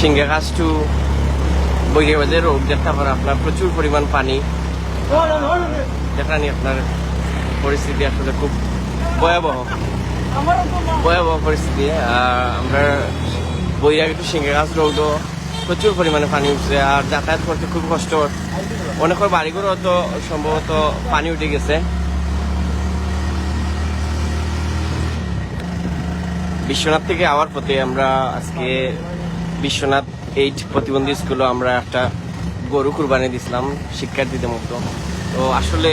সিঙ্গে গাছ two বৈরাবাজের road দেখতে পারে আপনার প্রচুর পরিমাণ পানি। দেখানি আপনার পরিস্থিতি আসলে খুব ভয়াবহ ভয়াবহ পরিস্থিতি আমরা বইরা একটু সিঙ্গে গাছ রোডও প্রচুর পরিমাণে পানি উঠছে আর যাতায়াত করতে খুব কষ্ট। অনেকের বাড়িঘরও তো সম্ভবত পানি উঠে গেছে। বিশ্বনাথ থেকে আওয়ার পথে আমরা আজকে বিশ্বনাথ এইট প্রতিবন্ধী স্কুলে আমরা একটা গরু কুরবানি দিছিলাম, শিক্ষার্থীদের মতো। তো আসলে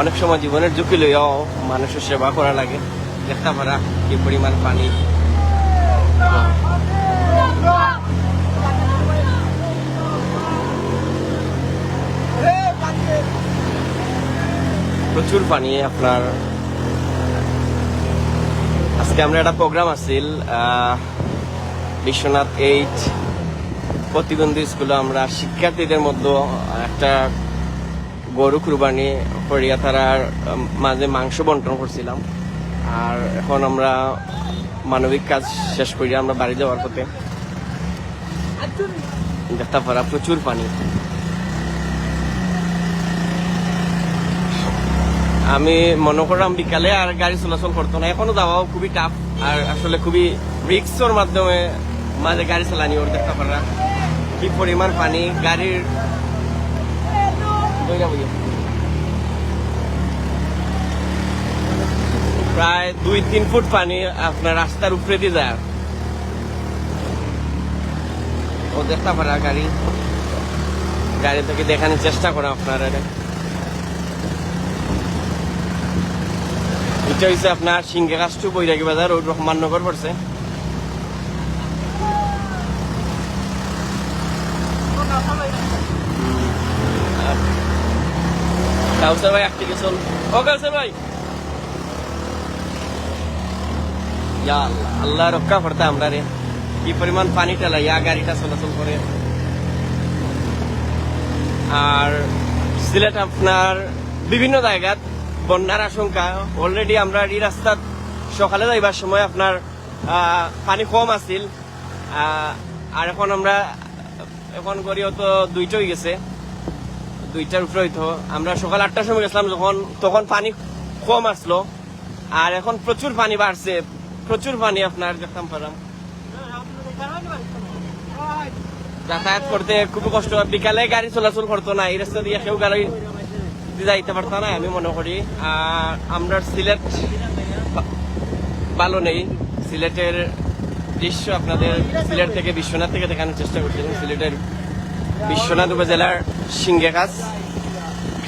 অনেক সময় জীবনের ঝুঁকি লইয়াও মানুষের সেবা করা লাগে। দেখতে পারা কি পরিমাণ পানি। প্রচুর পানি আপনার। আজকে আমরা একটা প্রোগ্রাম আছিল বিশ্বনাথ এইট প্রতিবন্ধী স্কুলে আমরা শিক্ষার্থীদের মধ্যে একটা গরু কুরবানি করিয়া তারার মাঝে মাংস বন্টন করছিলাম। আর এখন আমরা মানবিক কাজ শেষ করিয়া আমরা বাড়ি যাওয়ার পথে দেখতে পারা প্রচুর পানি। আমি মনে করলাম বিকালে আর গাড়ি চলাচল করতো না। এখনও যাওয়াও খুবই টাফ আর আসলে খুবই রিক্সর মাধ্যমে মাঝে গাড়ি চালানি, ওর দেখতে পারা কি পরিমাণ পানি, গাড়ির প্রায় দুই, তিন ফুট পানি আপনার রাস্তার উপরে দিয়ে যায়। ও দেখতে পারা গাড়ি। গাড়ি থেকে দেখানোর চেষ্টা করা আপনারা। এটা হচ্ছে আপনার সিংহে কাষ্টু বৈরাগী বাজার, ওই রহমাননগর পড়ছে। কাউসার ভাই একটি গেছল ও, কাউসার ভাই। আল্লাহ রক্ষা করতে আমরা রে। কি পরিমাণ পানি টেলা ইয়া গাড়িটা চলাচল করে। আর সিলেট আপনার বিভিন্ন জায়গাত বন্যার আশঙ্কা। অলরেডি আমরা এই রাস্তাত সকালে যাইবার সময় আপনার পানি কম আছিল। আর এখন আমরা, এখন করিও তো দুইটা হয়ে গেছে। দুইটার উপরে হইতো। আমরা সকাল আটটার সময় গেছিলাম যখন, তখন পানি কম আসলো। আর এখন প্রচুর পানি বাড়ছে। প্রচুর পানি আপনার, দেখতাম পারাম। যাতায়াত করতে খুব কষ্ট। বিকালে গাড়ি চলাচল করতো না, এই রাস্তা দিয়ে কেউ গাড়ি যাইতে পারতো না, আমি মনে করি। আর আমরা সিলেট ভালো নেই। সিলেটের দৃশ্য আপনাদের, সিলেট থেকে বিশ্বনাথ থেকে দেখানোর চেষ্টা করছিলাম। সিলেটের বিশ্বনাথ উপজেলার সিংহেগাছ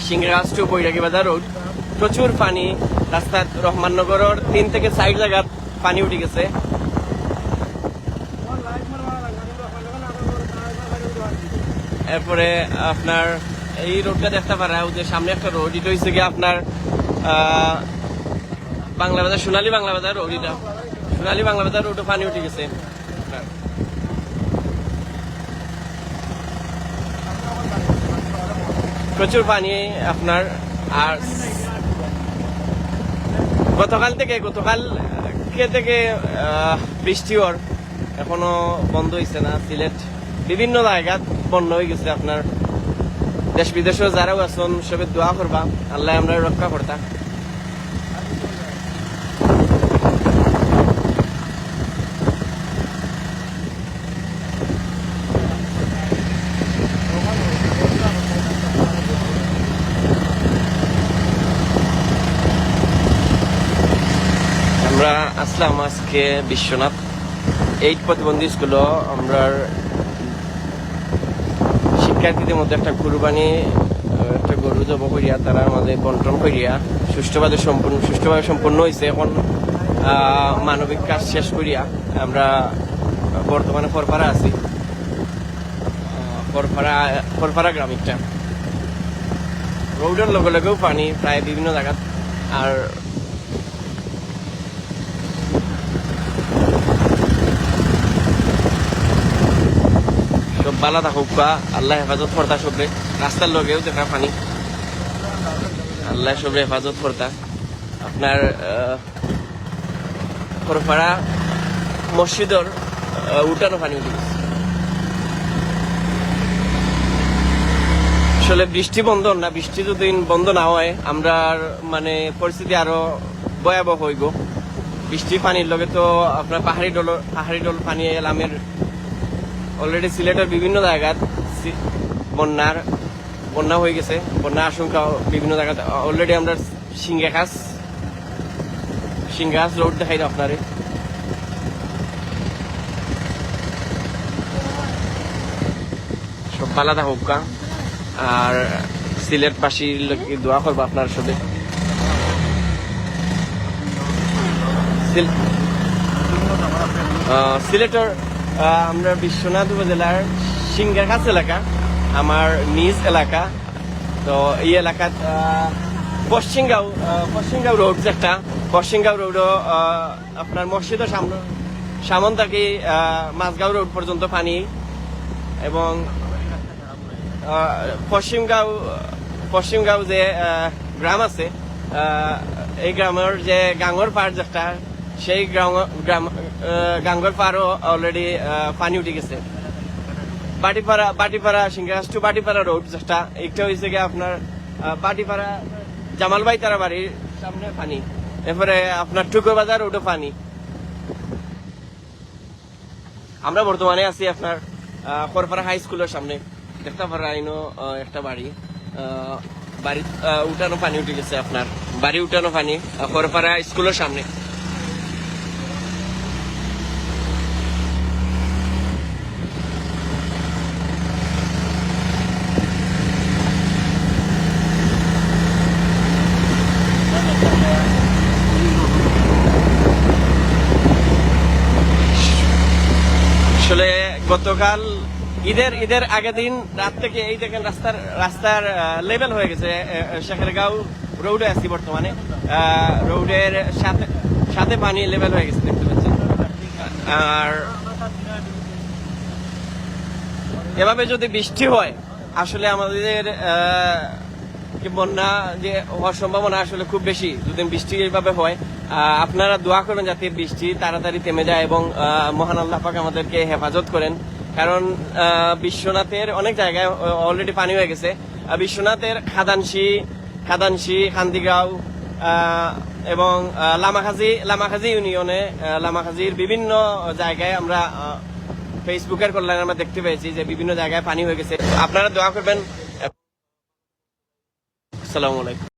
সিংহেগাছ টু বৈরাগী বাজার রোড। প্রচুর পানি, রাস্তার রহমাননগরের তিন থেকে চার জায়গাত পানি উঠে গেছে। এরপরে আপনার এই রোডটা দেখতে পারা যে সামনে একটা রোড, এটা হচ্ছে গিয়ে আপনার বাংলা বাজার, সোনালী বাংলা বাজার রোড এটা। সোনালী বাংলা বাজার রোডে পানি উঠে গেছে। প্রচুর পানি আপনার, আর গতকাল থেকে গতকাল থেকে বৃষ্টি ওর এখনও বন্ধ হয়েছে না, সিলেট বিভিন্ন জায়গা বন্ধ হয়ে গেছে আপনার। দেশ বিদেশেও যারাও আছেন, সবে দোয়া করবা, আল্লাহ আমরা রক্ষা করতা আমরা আসলাম আজকে বিশ্বনাথ। এইট প্রতিবন্ধী স্কুলও আমরা শিক্ষার্থীদের মধ্যে একটা কুরবানি একটা গরু জব করিয়া তারা আমাদের বন্টন করিয়া সুষ্ঠুভাবে সম্পূর্ণ সুষ্ঠুভাবে সম্পূর্ণ হয়েছে এখন মানবিক কাজ শেষ করিয়া আমরা বর্তমানে ফরফারা আছি। ফরফারা ফরফারা গ্রামিকটা রোডের লগে লগেও পানি প্রায় বিভিন্ন জায়গাত। আর বালা থাকুক বা আল্লাহ হেফাজত করতা সবরে রাস্তার লগেও দেখা পানি। আল্লাহ সবরে হেফাজত করতা আপনার খরফাড়া মসজিদর উঠানো পানি উঠে আসলে বৃষ্টি বন্ধ না, বৃষ্টি যদি বন্ধ না হয় আমরা মানে পরিস্থিতি আরও ভয়াবহ হইব। বৃষ্টি পানির লগে তো আপনার পাহাড়ি ডল পাহাড়ি ডল পানি এলামের অলরেডি সিলেটের বিভিন্ন জায়গাত সি- বন্যার বন্যা হয়ে গেছে। বন্যার আশঙ্কা বিভিন্ন জায়গাতে। অলরেডি আমরা সিঙ্গাখাস সিঙ্গাখাস রোড দেখাই আপনারে। সব পালাদা হোক কা। আর সিলেট পাশি দোয়া করব আপনার সাথে। সিল- সিলেটের আমরা বিশ্বনাথ উপজেলার সিঙ্গারখাস এলাকা আমার নিজ এলাকা। তো এই এলাকাত আহ, পশ্চিমগাঁও পশ্চিমগাঁও রোড যেটা পশ্চিমগাঁও রোডও আপনার মসজিদের সামনে সামন থেকে মাঝগাঁও রোড পর্যন্ত পানি। এবং পশ্চিমগাঁও পশ্চিমগাঁও যে গ্রাম আছে এই গ্রামের যে গাঙ্গর পাড় যেটা সেই গাঙ্গর পাড়ও অলরেডি পানি উঠে গেছে। বাটিপাড়া বাটিপাড়া সিংহাস টু বাটিপাড়া রোড যেটা একটা হয়েছে গিয়ে আপনার বাটিপাড়া জামালবাই তারা বাড়ির সামনে পানি। এরপরে আপনার টুকো বাজার রোডও পানি। আমরা বর্তমানে আছি আপনার আহ, হাই স্কুলের সামনে। দেখতে পারা আইনো একটা বাড়ি। বাড়ি উঠানো পানি উঠে গেছে আপনার। বাড়ি উঠানো পানি খড়পাড়া স্কুলের সামনে আসলে গতকাল ঈদের ঈদের আগের দিন রাত থেকে এই দেখেন রাস্তার রাস্তার লেভেল হয়ে গেছে শেখেরগাঁও রোডে আছি বর্তমানে। রোডের সাথে সাথে পানি লেভেল হয়ে গেছে, দেখতে পাচ্ছেন। আর এভাবে যদি বৃষ্টি হয়, আসলে আমাদের বন্যা যে হওয়ার সম্ভাবনা আসলে খুব বেশি, যদি বৃষ্টি এইভাবে হয় আপনারা দোয়া করেন যাতে বৃষ্টি তাড়াতাড়ি থেমে যায় এবং মহান আল্লাহ পাক আমাদেরকে হেফাজত করেন। কারণ বিশ্বনাথের অনেক জায়গায় অলরেডি পানি হয়ে গেছে। বিশ্বনাথের খাদানশি খাদানশি, খান্দিগাঁও এবং লামাখাজি লামাখাজি ইউনিয়নে লামাখাজির বিভিন্ন জায়গায় আমরা ফেসবুকের কল্যাণে আমরা দেখতে পেয়েছি যে বিভিন্ন জায়গায় পানি হয়ে গেছে। আপনারা দোয়া করবেন আসসালামু আলাইকুম।